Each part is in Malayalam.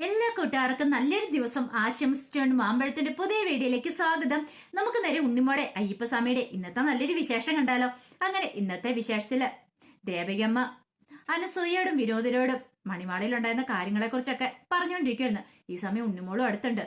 എല്ലാ കൂട്ടുകാർക്കും നല്ലൊരു ദിവസം ആശംസിച്ചുകൊണ്ട് മാമ്പഴത്തിന്റെ പുതിയ വീഡിയോയിലേക്ക് സ്വാഗതം. നമുക്ക് നേരെ ഉണ്ണിമോടെ അയ്യപ്പസ്വാമിയുടെ ഇന്നത്തെ നല്ലൊരു വിശേഷം കണ്ടാലോ? അങ്ങനെ ഇന്നത്തെ വിശേഷത്തിൽ ദേവകിയമ്മ അനസൂയയോടും ഉണ്ടായിരുന്ന മണിമാളയിലുണ്ടായിരുന്ന കാര്യങ്ങളെക്കുറിച്ചൊക്കെ പറഞ്ഞുകൊണ്ടിരിക്കുവായിരുന്നു. ഈ സമയം ഉണ്ണിമോളും അടുത്തുണ്ട്.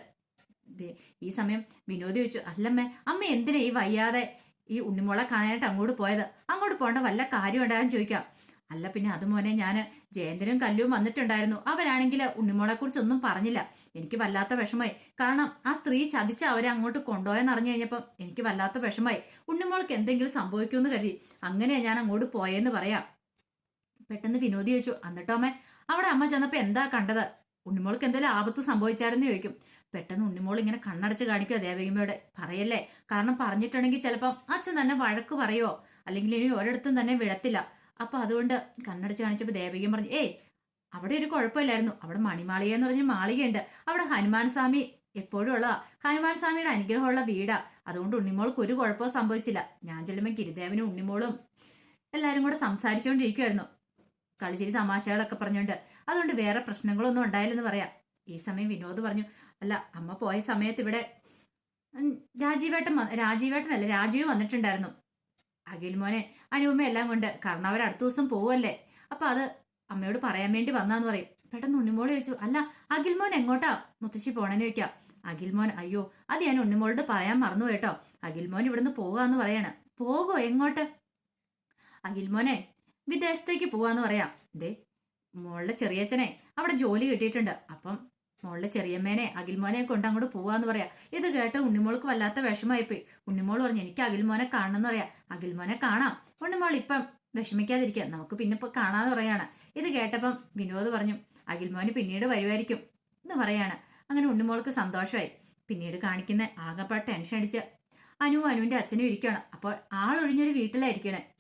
ഈ സമയം വിനോദ് ചോദിച്ചു അല്ലമ്മേ അമ്മ എന്തിനാ ഈ വയ്യാതെ ഈ ഉണ്ണിമോളെ കാണാനായിട്ട് അങ്ങോട്ട് പോയത്? അങ്ങോട്ട് പോകേണ്ട വല്ല കാര്യം ഉണ്ടാകാൻ ചോദിക്കാം. അല്ല പിന്നെ അത് മോനെ ഞാൻ ജയന്തനും കല്ലുവും വന്നിട്ടുണ്ടായിരുന്നു. അവരാണെങ്കിൽ ഉണ്ണിമോളെ കുറിച്ച് ഒന്നും പറഞ്ഞില്ല. എനിക്ക് വല്ലാത്ത വിഷമായി കാരണം ആ സ്ത്രീ ചതിച്ച് അവരെ അങ്ങോട്ട് കൊണ്ടുപോയെന്ന് അറിഞ്ഞു കഴിഞ്ഞപ്പം എനിക്ക് വല്ലാത്ത വിഷമായി ഉണ്ണിമോൾക്ക് എന്തെങ്കിലും സംഭവിക്കുമെന്ന് കരുതി. അങ്ങനെയാ ഞാൻ അങ്ങോട്ട് പോയെന്ന് പറയാം. പെട്ടെന്ന് വിനോദി ചോദിച്ചു എന്നിട്ടോ അമ്മ അവിടെ അമ്മ ചെന്നപ്പോൾ എന്താ കണ്ടത്? ഉണ്ണിമോൾക്ക് എന്തെങ്കിലും ആപത്ത് സംഭവിച്ചായിരുന്നു? ചോദിക്കും. പെട്ടെന്ന് ഉണ്ണിമോൾ ഇങ്ങനെ കണ്ണടച്ച് കാണിക്കുക ദേവകിമയോട് പറയല്ലേ? കാരണം പറഞ്ഞിട്ടുണ്ടെങ്കിൽ ചിലപ്പം അച്ഛൻ തന്നെ വഴക്ക് പറയുമോ അല്ലെങ്കിൽ ഇനി ഒരിടത്തും തന്നെ വിടത്തില്ല. അപ്പൊ അതുകൊണ്ട് കണ്ണടച്ച് കാണിച്ചപ്പോൾ ദേവകിയും പറഞ്ഞു ഏയ് അവിടെ ഒരു കുഴപ്പമില്ലായിരുന്നു. അവിടെ മണിമാളിക എന്ന് പറഞ്ഞ മാളികയുണ്ട്. അവിടെ ഹനുമാൻ സ്വാമി എപ്പോഴും ഉള്ളതാ. ഹനുമാൻ സ്വാമിയുടെ അനുഗ്രഹമുള്ള വീടാ. അതുകൊണ്ട് ഉണ്ണിമോൾക്ക് ഒരു കുഴപ്പവും സംഭവിച്ചില്ല. ഞാൻ ചെല്ലുമ്പോൾ ഗിരിദേവനും ഉണ്ണിമോളും എല്ലാവരും കൂടെ സംസാരിച്ചുകൊണ്ടിരിക്കുമായിരുന്നു കളിച്ചിരി തമാശകളൊക്കെ പറഞ്ഞുകൊണ്ട് അതുകൊണ്ട് വേറെ പ്രശ്നങ്ങളൊന്നും ഉണ്ടായില്ലെന്ന് പറയാം. ഈ സമയം വിനോദ് പറഞ്ഞു അല്ല അമ്മ പോയ സമയത്ത് ഇവിടെ രാജീവേട്ടൻ രാജീവേട്ടനല്ല രാജീവ് വന്നിട്ടുണ്ടായിരുന്നു. അഖിൽ മോനെ അനുപമ എല്ലാം കൊണ്ട്. കാരണം അടുത്ത ദിവസം പോവല്ലേ. അപ്പൊ അത് അമ്മയോട് പറയാൻ വേണ്ടി വന്നാന്ന് പറയും. പെട്ടെന്ന് ഉണ്ണിമോൾ ചോദിച്ചു അല്ല അഖിൽ മോൻ എങ്ങോട്ടാ? മുത്തശ്ശി പോണെന്ന് ചോദിക്കാം. അഖിൽ മോൻ അയ്യോ അത് ഞാൻ ഉണ്ണിമോളോട് പറയാൻ മറന്നു കേട്ടോ. അഖിൽ മോൻ ഇവിടുന്ന് പോകാന്ന് പറയാണ്. പോകോ എങ്ങോട്ട്? അഖിൽ മോനെ വിദേശത്തേക്ക് പോവാന്ന് പറയാം. ദേ മോളുടെ ചെറിയച്ഛനെ അവിടെ ജോലി കിട്ടിയിട്ടുണ്ട്. അപ്പം മോളുടെ ചെറിയമ്മേനെ അഖിൽമോനെ കൊണ്ട് അങ്ങോട്ട് പോവാന്ന് പറയാ. ഇത് കേട്ട് ഉണ്ണിമോൾക്ക് വല്ലാത്ത വിഷമായിപ്പോയി ഉണ്ണിമോൾ പറഞ്ഞു എനിക്ക് അഖിൽമോനെ കാണണം എന്ന് പറയാ. അഖിൽമോനെ കാണാം. ഉണ്ണിമോൾ ഇപ്പം വിഷമിക്കാതിരിക്കുക നമുക്ക് പിന്നെ ഇപ്പൊ കാണാന്ന് പറയാണ്. ഇത് കേട്ടപ്പം വിനോദ് പറഞ്ഞു അഖിൽമോന് പിന്നീട് വരുമായിരിക്കും എന്ന് പറയാണ്. അങ്ങനെ ഉണ്ണിമോൾക്ക് സന്തോഷമായി. പിന്നീട് കാണിക്കുന്ന ആകെപ്പാട് ടെൻഷൻ അടിച്ച് അനു അനുവിന്റെ അച്ഛനും ഇരിക്കുകയാണ് അപ്പോൾ ആളൊഴിഞ്ഞൊരു വീട്ടിലായിരിക്കണേ.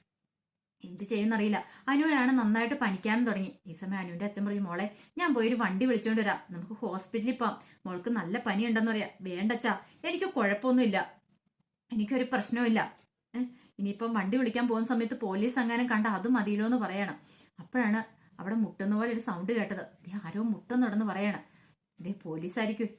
എന്ത് ചെയ്യുന്നറിയില്ല. അനുവിനാണ് നന്നായിട്ട് പനിക്കാനും തുടങ്ങി. ഈ സമയം അനുവിന്റെ അച്ഛൻ പറഞ്ഞു മോളെ ഞാൻ പോയി ഒരു വണ്ടി വിളിച്ചോണ്ട് വരാം. നമുക്ക് ഹോസ്പിറ്റലിൽ പോവാം. മോൾക്ക് നല്ല പനി ഉണ്ടെന്ന് പറയാം. വേണ്ടച്ചാ എനിക്ക് കുഴപ്പമൊന്നുമില്ല. എനിക്കൊരു പ്രശ്നവുമില്ല. ഇനിയിപ്പം വണ്ടി വിളിക്കാൻ പോകുന്ന സമയത്ത് പോലീസ് അങ്ങനെ കണ്ട അത് മതിയല്ലോ എന്ന് പറയണം. അപ്പോഴാണ് അവിടെ മുട്ടുന്ന പോലെ ഒരു സൗണ്ട് കേട്ടത്. ദേ ആരോ മുട്ടുന്നുണ്ടെന്ന് പറയണം. ദേ പോലീസായിരിക്കും.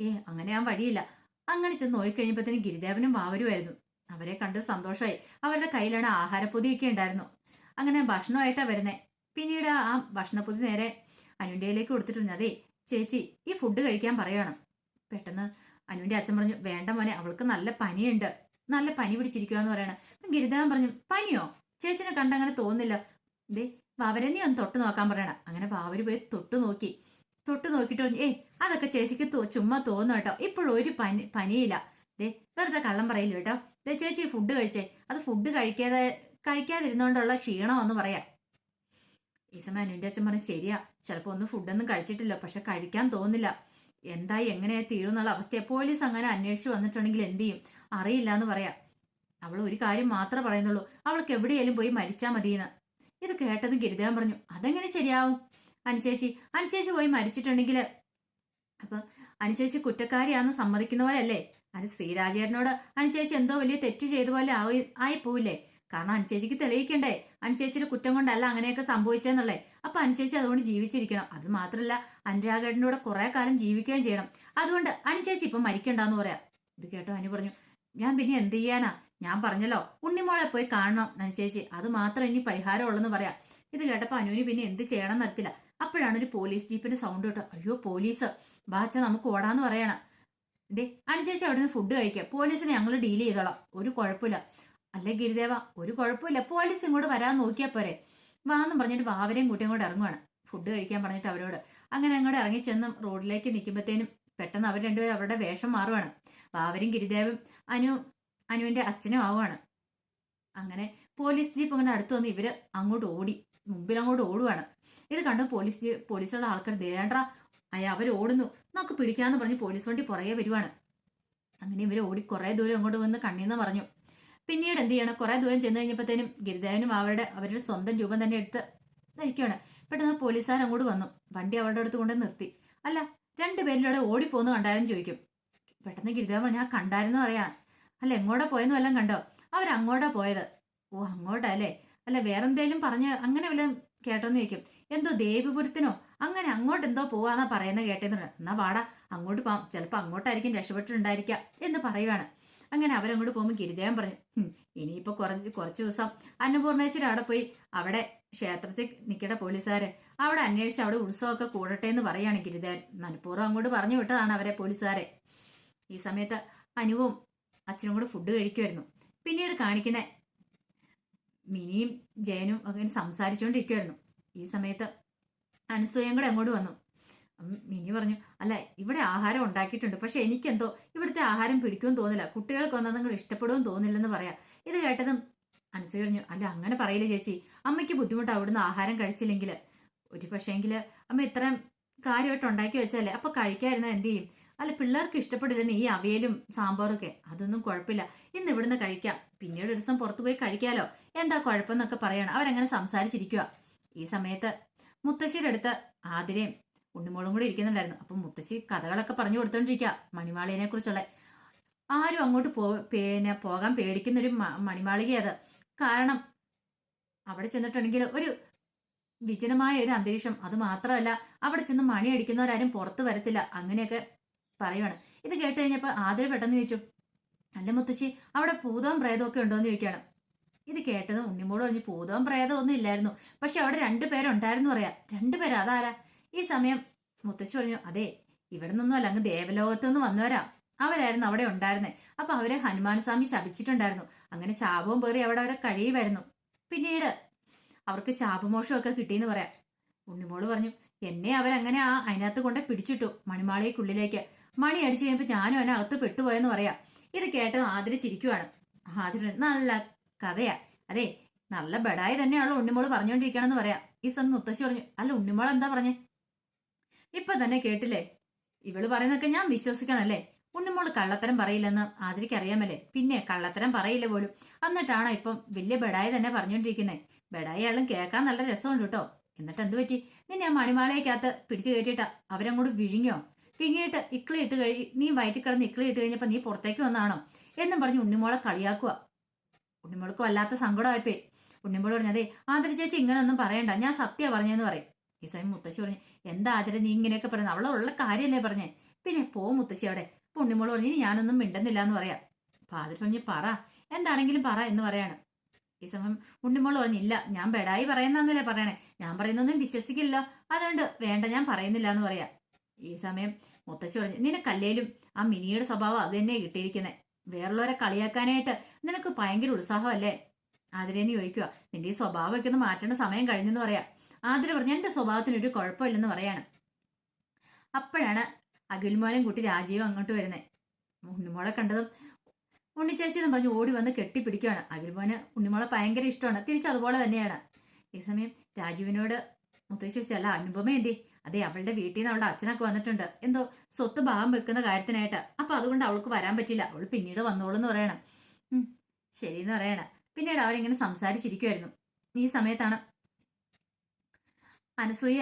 ഏ അങ്ങനെ ഞാൻ വഴിയില്ല. അങ്ങനെ ചെന്ന് നോക്കിക്കഴിഞ്ഞപ്പോഴത്തേനും ഗിരിദേവനും വാവരുമായിരുന്നു. അവരെ കണ്ട് സന്തോഷമായി അവരുടെ കയ്യിലാണ് ആഹാരപ്പൊതിയൊക്കെ ഉണ്ടായിരുന്നു. അങ്ങനെ ഭക്ഷണമായിട്ടാണ് വരുന്നത് പിന്നീട് ആ ഭക്ഷണപ്പൊതി നേരെ അനുവിന്റെയിലേക്ക് കൊടുത്തിട്ടുണ്ട്. അതേ ചേച്ചി ഈ ഫുഡ് കഴിക്കാൻ പറയണം പെട്ടെന്ന് അനുവിന്റെ അച്ഛൻ പറഞ്ഞു വേണ്ട മോനെ അവൾക്ക് നല്ല പനിയുണ്ട്. നല്ല പനി പിടിച്ചിരിക്കുക എന്ന് പറയണം. അപ്പം ഗിരിദേവൻ പറഞ്ഞു പനിയോ? ചേച്ചിനെ കണ്ട അങ്ങനെ തോന്നില്ല ദേ വാവരെ നീ ഒന്ന് തൊട്ട് നോക്കാൻ പറയണം. അങ്ങനെ വാവര് പോയി തൊട്ട് നോക്കി. തൊട്ട് നോക്കിയിട്ട് പറഞ്ഞു ഏ അതൊക്കെ ചേച്ചിക്ക് ചുമ്മാ തോന്നും കേട്ടോ ഇപ്പോഴും ഒരു പനി പനിയില്ല. ദേ വെറുതെ കള്ളം പറയില്ല കേട്ടോ? ദേ ചേച്ചി ഫുഡ് കഴിച്ചേ. അത് ഫുഡ് കഴിക്കാതെ കഴിക്കാതിരുന്നോണ്ടുള്ള ക്ഷീണമെന്ന് പറയാം. ഈ സമയം അനുവിന്റെ അച്ഛൻ പറഞ്ഞു ശരിയാ. ചിലപ്പോ ഒന്നും ഫുഡൊന്നും കഴിച്ചിട്ടില്ല പക്ഷെ കഴിക്കാൻ തോന്നില്ല. എന്തായി എങ്ങനെയാ തീരുന്നുള്ള അവസ്ഥയെ. പോലീസ് അങ്ങനെ അന്വേഷിച്ച് വന്നിട്ടുണ്ടെങ്കിൽ എന്ത് ചെയ്യും? അറിയില്ല എന്ന് പറയാം. അവൾ ഒരു കാര്യം മാത്രമേ പറയുന്നുള്ളൂ. അവൾക്ക് എവിടെയെങ്കിലും പോയി മരിച്ചാൽ മതിയെന്ന്. ഇത് കേട്ടത് ഗിരിദേവൻ പറഞ്ഞു അതെങ്ങനെ ശരിയാവും? അനുചേച്ചി അനുചേച്ചി പോയി മരിച്ചിട്ടുണ്ടെങ്കിൽ അപ്പൊ അനുചേച്ചി കുറ്റക്കാരിയാന്ന് സമ്മതിക്കുന്ന പോലെ അല്ലേ അത് ശ്രീരാജേട്ടനോട് അനുചേച്ചി എന്തോ വലിയ തെറ്റു ചെയ്ത പോലെ ആയി ആയി പോവില്ലേ കാരണം അനുചേച്ചിക്ക് തെളിയിക്കണ്ടേ? അനുചേച്ചിയുടെ കുറ്റം കൊണ്ടല്ല അങ്ങനെയൊക്കെ സംഭവിച്ചെന്നുള്ളേ. അപ്പൊ അനുചേച്ചി അതുകൊണ്ട് ജീവിച്ചിരിക്കണം. അത് മാത്രമല്ല അനുരാഗേട്ടന്റെ കുറെ കാലം ജീവിക്കുകയും ചെയ്യണം. അതുകൊണ്ട് അനുചേച്ചി ഇപ്പൊ മരിക്കണ്ടെന്ന് പറയാം. ഇത് കേട്ടോ അനു പറഞ്ഞു. ഞാൻ പിന്നെ എന്ത് ചെയ്യാനാ? ഞാൻ പറഞ്ഞല്ലോ ഉണ്ണിമോളെ പോയി കാണണം അനുചേച്ചി. അത് മാത്രം ഇനി പരിഹാരം ഉള്ളെന്ന് പറയാം. ഇത് കേട്ടപ്പോ അനുവിന് പിന്നെ എന്ത് ചെയ്യണം എന്നറിയത്തില്ല അപ്പോഴാണ് ഒരു പോലീസ് ജീപ്പിന്റെ സൗണ്ട് കേട്ടോ അയ്യോ പോലീസ്. ബാച്ച നമുക്ക് ഓടാന്ന് പറയണം. ദേ അനുചേച്ചി ചേച്ചി അവിടുന്ന് ഫുഡ് കഴിക്കുക പോലീസിനെ ഞങ്ങൾ ഡീൽ ചെയ്തോളാം. ഒരു കുഴപ്പമില്ല. അല്ല ഗിരിദേവ ഒരു കുഴപ്പമില്ല. പോലീസ് ഇങ്ങോട്ട് വരാൻ നോക്കിയാൽ പോരെ. വാന്നും പറഞ്ഞിട്ട് വാവരെയും കൂട്ടിയും കൂടെ ഇറങ്ങുവാണ്. ഫുഡ് കഴിക്കാൻ പറഞ്ഞിട്ട് അവരോട്. അങ്ങനെ അങ്ങോട്ട് ഇറങ്ങി ചെന്ന് റോഡിലേക്ക് നിൽക്കുമ്പോഴത്തേനും പെട്ടെന്ന് അവർ രണ്ടുപേരും അവരുടെ വേഷം മാറുവാണ്. വാവരും ഗിരിദേവും അനു അനുവിന്റെ അച്ഛനും ആവുകയാണ് അങ്ങനെ പോലീസ് ജീപ്പ് അങ്ങനെ അടുത്ത് വന്ന് ഇവർ അങ്ങോട്ട് ഓടി മുമ്പിൽ അങ്ങോട്ട് ഓടുവാണ്. ഇത് കണ്ട് പോലീസ് പോലീസുള്ള ആൾക്കാർ ദേണ്ട അയ്യ അവർ ഓടുന്നു. നമുക്ക് പിടിക്കാന്ന് പറഞ്ഞ് പോലീസ് വണ്ടി പുറകെ വരുവാണ്. അങ്ങനെ ഇവർ ഓടി കുറേ ദൂരം അങ്ങോട്ട് വന്ന് കണ്ണീന്ന് പറഞ്ഞു. പിന്നീട് എന്ത് ചെയ്യണം? കുറെ ദൂരം ചെന്ന് കഴിഞ്ഞപ്പോഴത്തേനും ഗിരിദേവനും അവരുടെ അവരുടെ സ്വന്തം രൂപം തന്നെ എടുത്ത് ധരിക്കുകയാണ് പെട്ടെന്ന് പോലീസുകാർ അങ്ങോട്ട് വന്നു. വണ്ടി അവരുടെ അടുത്ത് കൊണ്ട് നിർത്തി. അല്ല രണ്ടുപേരിലൂടെ ഓടിപ്പോന്ന് കണ്ടാലും ചോദിക്കും. പെട്ടെന്ന് ഗിരിദേവൻ ഞാൻ കണ്ടായിരുന്നു പറയാ. അല്ല എങ്ങോട്ടാ പോയെന്ന് എല്ലാം കണ്ടോ? അവരങ്ങോട്ടാ പോയത്. ഓ അങ്ങോട്ടാ അല്ലേ? അല്ല വേറെന്തേലും പറഞ്ഞ് അങ്ങനെ വല്ലതും കേട്ടോന്ന് ചോദിക്കും. എന്തോ ദേവിപുരത്തിനോ അങ്ങനെ അങ്ങോട്ട് എന്തോ പോവാന്നാ പറയുന്നത് കേട്ടേന്ന് പറഞ്ഞു എന്നാ വാടാ അങ്ങോട്ട് പോവാം ചിലപ്പോൾ അങ്ങോട്ടായിരിക്കും രക്ഷപ്പെട്ടിട്ടുണ്ടായിരിക്കാം എന്ന് പറയുവാണ്. അങ്ങനെ അവരങ്ങോട്ട് പോകുമ്പോൾ ഗിരിദേവൻ പറഞ്ഞു ഇനിയിപ്പോൾ ഇനിയിപ്പോ കുറച്ച് കുറച്ച് ദിവസം അന്നപൂർണേശ്വരി അവിടെ പോയി അവിടെ ക്ഷേത്രത്തിൽ നിൽക്കട്ടെ പോലീസുകാരെ അവിടെ അന്വേഷിച്ച് അവിടെ ഉത്സവമൊക്കെ കൂടട്ടെ എന്ന് പറയുകയാണ് ഗിരിദേവൻ. മനഃപൂർവം അങ്ങോട്ട് പറഞ്ഞു വിട്ടതാണ് അവരെ പോലീസുകാരെ. ഈ സമയത്ത് അനുവും അച്ഛനും കൂടെ ഫുഡ് കഴിക്കുമായിരുന്നു പിന്നീട് കാണിക്കുന്ന മിനിയും ജയനും അങ്ങനെ സംസാരിച്ചുകൊണ്ടിരിക്കുമായിരുന്നു ഈ സമയത്ത് അനസൂയം കൂടെ അങ്ങോട്ട് വന്നു. മിനി പറഞ്ഞു അല്ല ഇവിടെ ആഹാരം ഉണ്ടാക്കിയിട്ടുണ്ട്. പക്ഷെ എനിക്കെന്തോ ഇവിടുത്തെ ആഹാരം പിടിക്കുമെന്ന് തോന്നില്ല. കുട്ടികൾക്ക് ഒന്നും നിങ്ങൾ ഇഷ്ടപ്പെടുമെന്ന് തോന്നില്ലെന്ന് പറയാം. ഇത് കേട്ടതും അനസൂയ പറഞ്ഞു അല്ല അങ്ങനെ പറയില്ല ചേച്ചി. അമ്മയ്ക്ക് ബുദ്ധിമുട്ട് അവിടുന്ന് ആഹാരം കഴിച്ചില്ലെങ്കിൽ ഒരു പക്ഷേങ്കിൽ അമ്മ ഇത്രയും കാര്യമായിട്ട് ഉണ്ടാക്കി വെച്ചല്ലേ അപ്പൊ കഴിക്കാതിരുന്ന എന്ത് ചെയ്യും? അല്ല പിള്ളേർക്ക് ഇഷ്ടപ്പെടില്ലെന്ന് ഈ അവിയലും സാമ്പാറും ഒക്കെ അതൊന്നും കുഴപ്പമില്ല. ഇന്ന് ഇവിടുന്ന് കഴിക്കാം. പിന്നീട് ഒരു ദിവസം പുറത്തു പോയി കഴിക്കാലോ. എന്താ കുഴപ്പമെന്നൊക്കെ പറയണം. അവരങ്ങനെ സംസാരിച്ചിരിക്കുക ഈ സമയത്ത് മുത്തശ്ശിയുടെ അടുത്ത് ആതിരയും ഉണ്ണിമോളും കൂടി ഇരിക്കുന്നുണ്ടായിരുന്നു. അപ്പം മുത്തശ്ശി കഥകളൊക്കെ പറഞ്ഞു കൊടുത്തോണ്ടിരിക്കുക മണിമാളിനെ കുറിച്ചുള്ള. ആരും അങ്ങോട്ട് പോ പിന്നെ പോകാൻ പേടിക്കുന്നൊരു മ- മണിമാളിക കാരണം അവിടെ ചെന്നിട്ടുണ്ടെങ്കിൽ ഒരു വിജനമായ ഒരു അന്തരീക്ഷം. അത് മാത്രമല്ല അവിടെ ചെന്ന് മണി അടിക്കുന്നവരാരും പുറത്ത് വരത്തില്ല. അങ്ങനെയൊക്കെ പറയുവാണ്. ഇത് കേട്ട് കഴിഞ്ഞപ്പോൾ ആതിര പെട്ടെന്ന് ചോദിച്ചു അല്ല മുത്തശ്ശി അവിടെ ഭൂതവും ഒക്കെ ഉണ്ടോ എന്ന് ചോദിക്കുകയാണ്. ഇത് കേട്ടത് ഉണ്ണിമോട് പറഞ്ഞു ഭൂതവും പ്രേതവും ഒന്നും ഇല്ലായിരുന്നു. പക്ഷെ അവിടെ രണ്ടു പേരുണ്ടായിരുന്നു പറയാ. രണ്ടു രണ്ടുപേരും അതാരാ? ഈ സമയം മുത്തശ്ശി പറഞ്ഞു അതെ ഇവിടെ നിന്നൊന്നും അല്ല അങ്ങ് ദേവലോകത്തു നിന്ന് വന്നവരാ. അവരായിരുന്നു അവിടെ ഉണ്ടായിരുന്നത് അപ്പൊ അവരെ ഹനുമാൻ സ്വാമി ശപിച്ചിട്ടുണ്ടായിരുന്നു. അങ്ങനെ ശാപവും പേറി അവിടെ അവരെ കഴിയുമായിരുന്നു. പിന്നീട് അവർക്ക് ശാപമോഷമൊക്കെ കിട്ടിയെന്ന് പറയാം. ഉണ്ണിമോൾ പറഞ്ഞു എന്നെ അവരങ്ങനെ ആ അതിനകത്ത് കൊണ്ട് പിടിച്ചിട്ടു മണിമാളിക്കുള്ളിലേക്ക് മണി അടിച്ചു കഴിയുമ്പോൾ ഞാനും അതിനകത്ത് പെട്ടുപോയെന്ന് പറയാം. ഇത് കേട്ട് ആതിര ചിരിക്കുവാണ്. ആതിര നല്ല കഥയാ. അതെ നല്ല ബെഡായി തന്നെയാണല്ലോ ഉണ്ണിമോൾ പറഞ്ഞുകൊണ്ടിരിക്കണമെന്ന് പറയാം. ഈ സമയം മുത്തശ്ശി പറഞ്ഞു അല്ല ഉണ്ണിമോൾ എന്താ പറഞ്ഞേ? ഇപ്പൊ തന്നെ കേട്ടില്ലേ? ഇവൾ പറയുന്നൊക്കെ ഞാൻ വിശ്വസിക്കണല്ലേ? ഉണ്ണിമോൾ കള്ളത്തരം പറയില്ലെന്ന് ആതിരിക്കറിയാമല്ലേ? പിന്നെ കള്ളത്തരം പറയില്ല പോലും. എന്നിട്ടാണോ ഇപ്പം വലിയ ബെഡായി തന്നെ പറഞ്ഞുകൊണ്ടിരിക്കുന്നത് ബെഡായി ആളും കേൾക്കാൻ നല്ല രസമുണ്ട് കേട്ടോ. എന്നിട്ട് എന്ത് പറ്റി? നിന്നെ ആ മണിമാളയ്ക്കകത്ത് പിടിച്ചു കയറ്റിയിട്ടാ അവരങ്ങോട്ട് വിഴുങ്ങിയോ? പിങ്ങിയിട്ട് ഇക്കിളി ഇട്ട് കഴി നീ വയറ്റിൽ കിടന്ന് ഇക്കിളി ഇട്ട് കഴിഞ്ഞപ്പോൾ നീ പുറത്തേക്ക് വന്നാണോ എന്നും പറഞ്ഞ് ഉണ്ണിമോളെ കളിയാക്കുക ഉണ്ണിമോൾക്ക് വല്ലാത്ത സങ്കടമായിപ്പോയി ഉണ്ണിമോൾ പറഞ്ഞു അതെ ആതിര ചേച്ചി ഇങ്ങനെയൊന്നും പറയണ്ട ഞാൻ സത്യ പറഞ്ഞെന്ന് പറയും. ഈ സമയം മുത്തശ്ശി പറഞ്ഞു എന്താ ആതിര നീ ഇങ്ങനെയൊക്കെ പറയുന്നത്? അവളെ ഉള്ള കാര്യമല്ലേ പറഞ്ഞേ? പിന്നെ പോ മുത്തശ്ശി അവിടെ. അപ്പൊ ഉണ്ണിമോൾ പറഞ്ഞു ഞാനൊന്നും മിണ്ടുന്നില്ല എന്ന് പറയാം. അപ്പൊ ആതിര പറഞ്ഞു പറ എന്താണെങ്കിലും പറ എന്ന് പറയാണ്. ഈ സമയം ഉണ്ണിമോൾ പറഞ്ഞു ഇല്ല ഞാൻ ബെഡായി പറയുന്നല്ലേ പറയണേ. ഞാൻ പറയുന്നൊന്നും വിശ്വസിക്കില്ല. അതുകൊണ്ട് വേണ്ട ഞാൻ പറയുന്നില്ല എന്ന് പറയാം. ഈ സമയം മുത്തശ്ശി പറഞ്ഞു നിനക്കല്ലേലും ആ മിനിയുടെ സ്വഭാവം അത് തന്നെ കിട്ടിയിരിക്കുന്നത് വേറുള്ളവരെ കളിയാക്കാനായിട്ട് നിനക്ക് ഭയങ്കര ഉത്സാഹമല്ലേ? ആതിരേന്ന് ചോദിക്കുക നിന്റെ ഈ സ്വഭാവമൊക്കെ ഒന്ന് മാറ്റേണ്ട സമയം കഴിഞ്ഞെന്ന് പറയാം. ആതിര പറഞ്ഞു സ്വഭാവത്തിന് ഒരു കുഴപ്പമില്ലെന്ന് പറയാണ്. അപ്പോഴാണ് അഖിൽമോനും കുട്ടി രാജീവും അങ്ങോട്ട് വരുന്നത് ഉണ്ണിമോളെ കണ്ടതും ഉണ്ണിച്ചേച്ചി എന്ന് പറഞ്ഞ് ഓടി വന്ന് കെട്ടിപ്പിടിക്കുകയാണ് അഖിൽമോന് ഉണ്ണിമോളെ ഭയങ്കര ഇഷ്ടമാണ്. തിരിച്ച് അതുപോലെ തന്നെയാണ്. ഈ സമയം രാജീവിനോട് മുത്തശ്ശി ചോദിച്ചു അല്ല അനുപമ എന്തി? അതെ അവളുടെ വീട്ടിൽ നിന്ന് അവളുടെ അച്ഛനൊക്കെ വന്നിട്ടുണ്ട്. എന്തോ സ്വത്ത് ഭാഗം വെക്കുന്ന കാര്യത്തിനായിട്ട്. അപ്പൊ അതുകൊണ്ട് അവൾക്ക് വരാൻ പറ്റില്ല. അവൾ പിന്നീട് വന്നോളും എന്ന് പറയണം. ശരി എന്ന് പറയണം. പിന്നീട് അവരിങ്ങനെ സംസാരിച്ചിരിക്കുമായിരുന്നു ഈ സമയത്താണ് അനസൂയ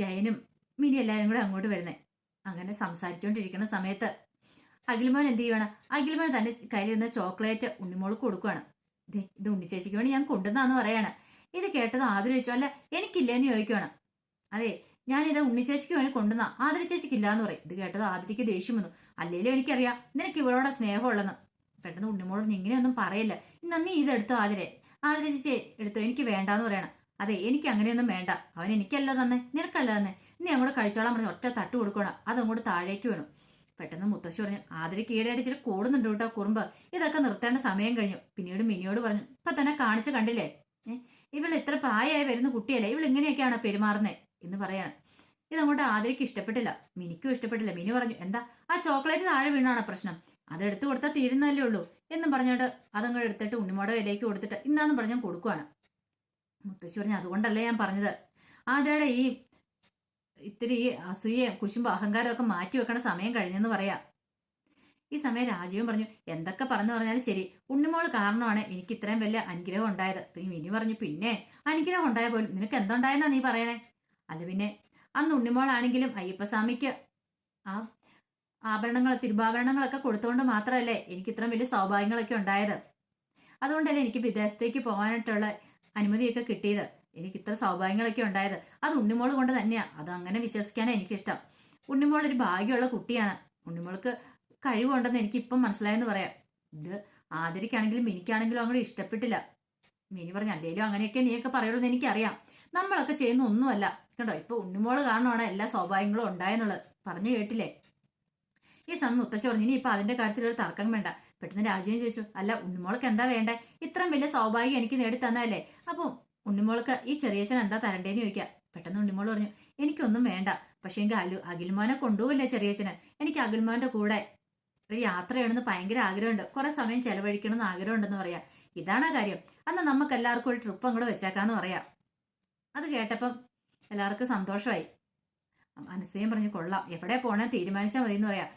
ജയനും മിനി എല്ലാവരും കൂടെ അങ്ങോട്ട് വരുന്നത് അങ്ങനെ സംസാരിച്ചുകൊണ്ടിരിക്കുന്ന സമയത്ത് അഖിൽമോൻ എന്ത് ചെയ്യുവാണ്? അഖിൽമോൻ തന്റെ കയ്യിലിരുന്ന ചോക്ലേറ്റ് ഉണ്ണിമോൾക്ക് കൊടുക്കുവാണ്. ഇത് ഉണ്ണിച്ചേച്ചിക്ക് വേണ്ടി ഞാൻ കൊണ്ടുവന്നാന്ന് പറയാണ്. ഇത് കേട്ടത് ആദ്യം ചോദിച്ചു അല്ല എനിക്കില്ലെന്ന് ചോദിക്കുവാണ്. അതെ ഞാനിത് ഉണ്ണിച്ചേച്ചിക്ക് വേണ്ടി കൊണ്ടുവന്ന. ആദരി ചേച്ചിക്ക് ഇല്ലാന്ന് പറയും. ഇത് കേട്ടത് ആദരിക്ക് ദേഷ്യം വന്നു. അല്ലേലും എനിക്കറിയാം നിനക്ക് ഇവളോടെ സ്നേഹമുള്ളെന്ന്. പെട്ടെന്ന് ഉണ്ണിമോളോട് "നീ ഇങ്ങനെയൊന്നും പറയില്ല? നന്ദി നീ ഇത് എടുത്തോ ആതിരെ. ആതിര ചേച്ചി എടുത്തോ എനിക്ക് വേണ്ടാന്ന് പറയണം. അതെ എനിക്ക് അങ്ങനെയൊന്നും വേണ്ട. അവൻ എനിക്കല്ല തന്നെ നിനക്കല്ല തന്നെ. നീ അങ്ങോട്ട് കഴിച്ചോളാൻ പറഞ്ഞു ഒറ്റ തട്ട് കൊടുക്കണം അതങ്ങോട്ട് താഴേക്ക് വേണം. പെട്ടെന്ന് മുത്തശ്ശി പറഞ്ഞു ആതിരയ്ക്ക് കീഴടിച്ചിട്ട് കൂടുന്നുണ്ട് കേട്ടോ കുറുമ്പ്. ഇതൊക്കെ നിർത്തേണ്ട സമയം കഴിഞ്ഞു. പിന്നീട് മിനിയോട് പറഞ്ഞു ഇപ്പൊ തന്നെ കാണിച്ചു കണ്ടില്ലേ? ഇവൾ ഇത്ര പ്രായമായി വരുന്ന കുട്ടിയല്ലേ? ഇവൾ ഇങ്ങനെയൊക്കെയാണോ പെരുമാറുന്നത് എന്ന് പറയാണ് ഇതങ്ങോട്ട് ആതിരയ്ക്ക് ഇഷ്ടപ്പെട്ടില്ല. മിനിക്കും ഇഷ്ടപ്പെട്ടില്ല. മിനി പറഞ്ഞു എന്താ ആ ചോക്ലേറ്റ് താഴെ വീണാണ് പ്രശ്നം? അതെടുത്ത് കൊടുത്താൽ തീരുന്നല്ലേ ഉള്ളൂ എന്നും പറഞ്ഞിട്ട് അതങ്ങോട്ട് എടുത്തിട്ട് ഉണ്ണിമോടെ വിലയ്ക്ക് കൊടുത്തിട്ട് ഇന്നാന്ന് പറഞ്ഞ് ഞാൻ കൊടുക്കുവാണ്. മുത്തശ്ശി പറഞ്ഞു അതുകൊണ്ടല്ലേ ഞാൻ പറഞ്ഞത്. ആതിരയുടെ ഈ ഇത്തിരി അസൂയയും കുശുമ്പ് അഹങ്കാരമൊക്കെ മാറ്റി വെക്കണ സമയം കഴിഞ്ഞെന്ന് പറയാം. ഈ സമയം രാജീവും പറഞ്ഞു എന്തൊക്കെ പറഞ്ഞു പറഞ്ഞാലും ശരി. ഉണ്ണിമോൾ കാരണമാണ് എനിക്ക് ഇത്രയും വലിയ അനുഗ്രഹം ഉണ്ടായത്. ഇനി പറഞ്ഞു പിന്നെ അനുഗ്രഹം ഉണ്ടായ പോലും നിനക്ക് എന്തുണ്ടായെന്നാ നീ പറയണേ? അല്ല പിന്നെ അന്ന് ഉണ്ണിമോളാണെങ്കിലും അയ്യപ്പസ്വാമിക്ക് ആ ആഭരണങ്ങൾ തിരുവാഭരണങ്ങളൊക്കെ കൊടുത്തുകൊണ്ട് മാത്രമല്ലേ എനിക്ക് ഇത്രയും വലിയ സൗഭാഗ്യങ്ങളൊക്കെ ഉണ്ടായത്. അതുകൊണ്ടല്ലേ എനിക്ക് വിദേശത്തേക്ക് പോകാനായിട്ടുള്ള അനുമതിയൊക്കെ കിട്ടിയത്. എനിക്ക് ഇത്ര സൗഭാഗ്യങ്ങളൊക്കെ ഉണ്ടായത്. അത് ഉണ്ണിമോൾ കൊണ്ട് തന്നെയാണ് അത് അങ്ങനെ വിശ്വസിക്കാനാണ് എനിക്കിഷ്ടം. ഉണ്ണിമോൾ ഒരു ഭാഗ്യമുള്ള കുട്ടിയാണ്. ഉണ്ണിമോൾക്ക് കഴിവുണ്ടെന്ന് എനിക്ക് ഇപ്പം മനസ്സിലായെന്ന് പറയാം. ഇത് ആദരിക്കാണെങ്കിലും മിനിക്കാണെങ്കിലും അങ്ങോട്ട് ഇഷ്ടപ്പെട്ടില്ല. മിനി പറഞ്ഞു അല്ലെങ്കിലും അങ്ങനെയൊക്കെ നീയൊക്കെ പറയുള്ളൂ എന്ന് എനിക്കറിയാം. നമ്മളൊക്കെ ചെയ്യുന്ന ഒന്നുമല്ല. കണ്ടോ? ഇപ്പൊ ഉണ്ണിമോൾ കാരണമാണ് എല്ലാ സ്വാഭാവികങ്ങളും ഉണ്ടായെന്നുള്ളത്. പറഞ്ഞു കേട്ടില്ലേ? ഈ സമയം മുത്തശ്ശി പറഞ്ഞു ഇനി ഇപ്പൊ അതിന്റെ കാര്യത്തിൽ ഒരു തർക്കം വേണ്ട. പെട്ടെന്ന് രാജുവിനെ ചോദിച്ചു അല്ല ഉണ്ണിമോൾക്ക് എന്താ വേണ്ടേ? ഇത്രയും വലിയ സ്വാഭാവികം എനിക്ക് നേടി തന്നതല്ലേ? അപ്പോൾ ഉണ്ണിമോൾക്ക് ഈ ചെറിയച്ഛൻ എന്താ തരണ്ടേന്ന് ചോദിക്കാം. പെട്ടെന്ന് ഉണ്ണിമോൾ പറഞ്ഞു എനിക്കൊന്നും വേണ്ട. പക്ഷേ എങ്കിൽ അലു അഖിൽമോനെ കൊണ്ടുപോകില്ലേ ചെറിയച്ഛന്? എനിക്ക് അഖിൽമോന്റെ കൂടെ ഒരു യാത്ര ചെയ്യണമെന്ന് ഭയങ്കര ആഗ്രഹമുണ്ട്. കുറെ സമയം ചെലവഴിക്കണമെന്ന് ആഗ്രഹമുണ്ടെന്ന് പറയാം. ഇതാണ് ആ കാര്യം. അന്ന് നമുക്ക് എല്ലാവർക്കും ഒരു ട്രിപ്പ് അങ്ങോട്ട് വെച്ചേക്കാന്ന് പറയാം. അത് കേട്ടപ്പം എല്ലാവർക്കും സന്തോഷമായി. മനസ്സേയും പറഞ്ഞു കൊള്ളാം. എവിടെ പോണേ? തീരുമാനിച്ചാൽ മതി എന്ന് പറയാം.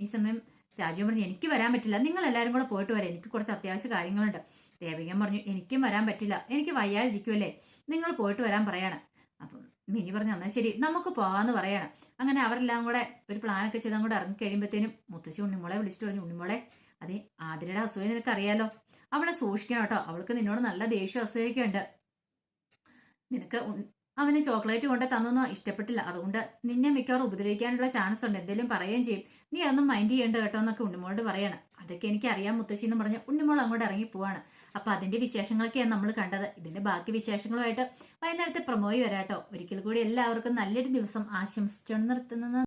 ഈ സമയം രാജീവ് പറഞ്ഞു എനിക്ക് വരാൻ പറ്റില്ല. നിങ്ങൾ എല്ലാവരും കൂടെ പോയിട്ട് വരാം. എനിക്ക് കുറച്ച് അത്യാവശ്യ കാര്യങ്ങളുണ്ട്. ദേവികൻ പറഞ്ഞു എനിക്കും വരാൻ പറ്റില്ല. എനിക്ക് വയ്യാതിരിക്കുമല്ലേ നിങ്ങൾ പോയിട്ട് വരാൻ പറയാണ്. അപ്പം മിനി പറഞ്ഞു എന്നാൽ ശരി. നമുക്ക് പോകാമെന്ന് പറയാണ്. അങ്ങനെ അവരെല്ലാം കൂടെ ഒരു പ്ലാനൊക്കെ ചെയ്ത് അങ്ങോട്ട് ഇറങ്ങി കഴിയുമ്പോഴത്തേനും മുത്തശ്ശി ഉണ്ണിമോളെ വിളിച്ചിട്ട് പറഞ്ഞു ഉണ്ണിമോളെ അതെ ആതിരയുടെ അസൂയ നിനക്ക് അറിയാലോ അവളെ സൂക്ഷിക്കണം കേട്ടോ. അവൾക്ക് നിന്നോട് നല്ല ദേഷ്യം അസൂയൊക്കെ ഉണ്ട്. നിനക്ക് അവന് ചോക്ലേറ്റ് കൊണ്ട് തന്നൊന്നും ഇഷ്ടപ്പെട്ടില്ല. അതുകൊണ്ട് നിന്നെ മിക്കവാറും ഉപദ്രവിക്കാനുള്ള ചാൻസ് ഉണ്ട്. എന്തെങ്കിലും പറയുകയും ചെയ്യും. നീ അതൊന്നും മൈൻഡ് ചെയ്യേണ്ട കേട്ടോ എന്നൊക്കെ ഉണ്ണിമോളോട് പറയാണ്. അതൊക്കെ എനിക്ക് അറിയാം മുത്തശ്ശി എന്ന് പറഞ്ഞ് ഉണ്ണിമോൾ അങ്ങോട്ട് ഇറങ്ങി പോവാണ്. അപ്പൊ അതിന്റെ വിശേഷങ്ങളൊക്കെയാണ് നമ്മൾ കണ്ടത്. ഇതിന്റെ ബാക്കി വിശേഷങ്ങളുമായിട്ട് വൈകുന്നേരത്തെ പ്രമോയി വരാട്ടോ ഒരിക്കൽ കൂടി എല്ലാവർക്കും നല്ലൊരു ദിവസം ആശംസിച്ചു നിർത്തുന്നത്